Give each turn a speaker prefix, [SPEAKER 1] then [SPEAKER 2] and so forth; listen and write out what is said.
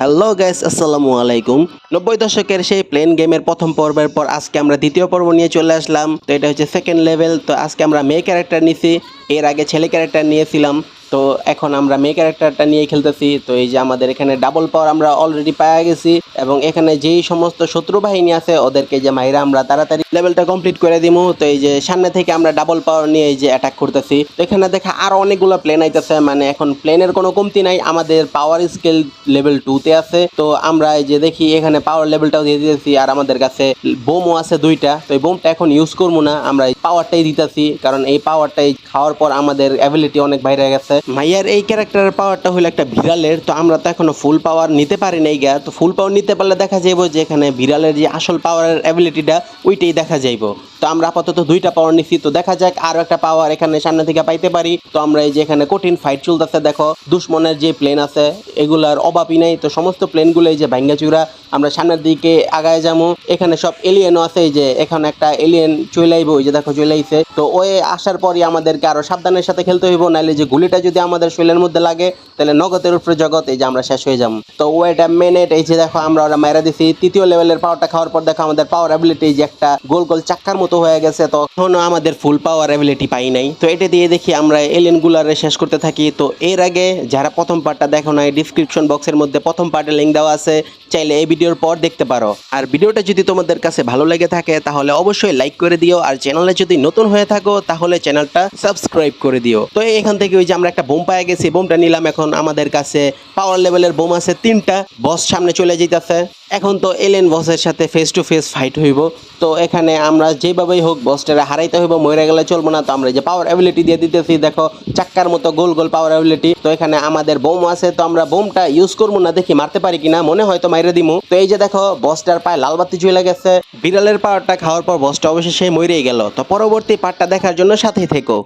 [SPEAKER 1] Hello guys আসসালামু আলাইকুম। নব্বই দশকের সেই প্লেন গেমের প্রথম পর্বের পর আজকে আমরা দ্বিতীয় পর্ব নিয়ে চলে আসলাম। তো এটা হচ্ছে সেকেন্ড লেভেল তো আজকে আমরা মেয়ে ক্যারেক্টার নিছি। এর আগে ছেলে ক্যারেক্টার নিয়েছিলাম। তো এখন আমরা মেয়ে ক্যারেক্টারটা নিয়ে খেলতেছি। তো এই যে আমাদের এখানে ডাবল পাওয়ার আমরা অলরেডি পাওয়া গেছি এবং এখানে যেই সমস্ত শত্রু বাহিনী আছে, ওদেরকে যে মাইরা আমরা তাড়াতাড়ি লেভেলটা কমপ্লিট করে দিমু। তো এই যে সামনে থেকে আমরা ডাবল পাওয়ার নিয়ে এই যে অ্যাটাক করতেছি। তো এখানে দেখা আরও অনেকগুলো প্লেন আইতেছে মানে এখন প্লেনের কোনো কমতি নাই। আমাদের পাওয়ার স্কেল লেভেল টুতে আছে। তো আমরা এই যে দেখি এখানে পাওয়ার লেভেলটাও দিয়ে দিতেছি আর আমাদের কাছে বোমও আছে দুইটা। তো এই বোমটা এখন ইউজ করব না। আমরা এই পাওয়ারটাই দিতেছি, কারণ এই পাওয়ারটাই খাওয়ার পর আমাদের অ্যাবিলিটি অনেক বাইরে গেছে। মাইয়ার এই ক্যারেক্টারের পাওয়ারটা হলো একটা বিড়ালের, তো আমরা তো এখনও ফুল পাওয়ার নিতে পারি নাই গা। তো ফুল পাওয়ার নিতে পারলে দেখা যাইব যে এখানে বিড়ালের যে আসল পাওয়ারের অ্যাবিলিটিটা ওইটাই দেখা যাইব। তো আমরা আপাতত দুইটা পাওয়ার নিচ্ছি তো দেখা যাক আরও একটা পাওয়ার এখানে সামনে থেকে পাইতে পারি। তো আমরা এই যে এখানে কঠিন ফাইট চলতেছে, দেখো, দুশ্মনের যে প্লেন আছে, এগুলার অভাবই নাই। তো সমস্ত প্লেনগুলো এই যে ভাঙ্গা চূড়া আমরা সামনের দিকে আগায় যাব। এখানে সব এলিয়েনও আছে, এই যে এখানে একটা এলিয়েন চলে আইবো, ওই যে দেখো চলে আইছে। তো ওই আসার পরই আমাদেরকে আরও সাবধানের সাথে খেলতে হইব নাহলে যে গুলিটা যদি আমাদের শরীরের মধ্যে লাগে, তাহলে নগদের উপরে জগৎ, এই যে আমরা শেষ হয়ে যাব। তো ওয়েট আ এই যে দেখো, আমরা ওরা মেরা দিছি। তৃতীয় লেভেলের পাওয়ারটা খাওয়ার পর দেখো, আমাদের পাওয়ার অ্যাবিলিটি যে একটা গোল গোল চাক্কার মতো হয়ে গেছে। তো এখনও আমাদের ফুল পাওয়ার অ্যাবিলিটি পাই নাই। তো এটা দিয়ে দেখি আমরা এলিয়েন গুলারে শেষ করতে থাকি। তো এর আগে যারা প্রথম পার্টটা দেখো নাই ডিসক্রিপশন বক্সের মধ্যে প্রথম পার্টের লিঙ্ক দেওয়া আছে। চাইলে এই ভিডিওর পর দেখতে পারো। আর ভিডিওটা যদি তোমাদের কাছে ভালো লেগে থাকে, তাহলে অবশ্যই লাইক করে দিও। আর চ্যানেলে যদি নতুন হয়ে থাকো, তাহলে চ্যানেলটা সাবস্ক্রাইব করে দিও। তো এখান থেকে ওই যে আমরা একটা বোম পায়ে গেছি বোমটা নিলাম এখন আমাদের কাছে। পাওয়ার লেভেলের বোম আছে তিনটা বস সামনে চলে যেতেছে এখন তো এলেন বসের সাথে ফেস টু ফেস ফাইট হইব। তো এখানে আমরা যেভাবেই হোক বসটারে হারাইতে হইব মরে গেলে চলবো না। তো আমরা যে পাওয়ার অ্যাবিলিটি দিয়ে দিতেছি, দেখো, চাক্কার মতো গোল গোল পাওয়ার অ্যাবিলিটি তো এখানে আমাদের বোম আছে, তো আমরা বোমটা ইউজ করব না দেখি মারতে পারি কিনা, মনে হয় তো মাইরে দিমু। তো এই যে দেখো বসটার পায়ে লাল বাতি চলে গেছে। বিড়ালের পাওয়ারটা খাওয়ার পর বসটা অবশেষে মরেই গেল। তো পরবর্তী পার্টটা দেখার জন্য সাথেই থেকো।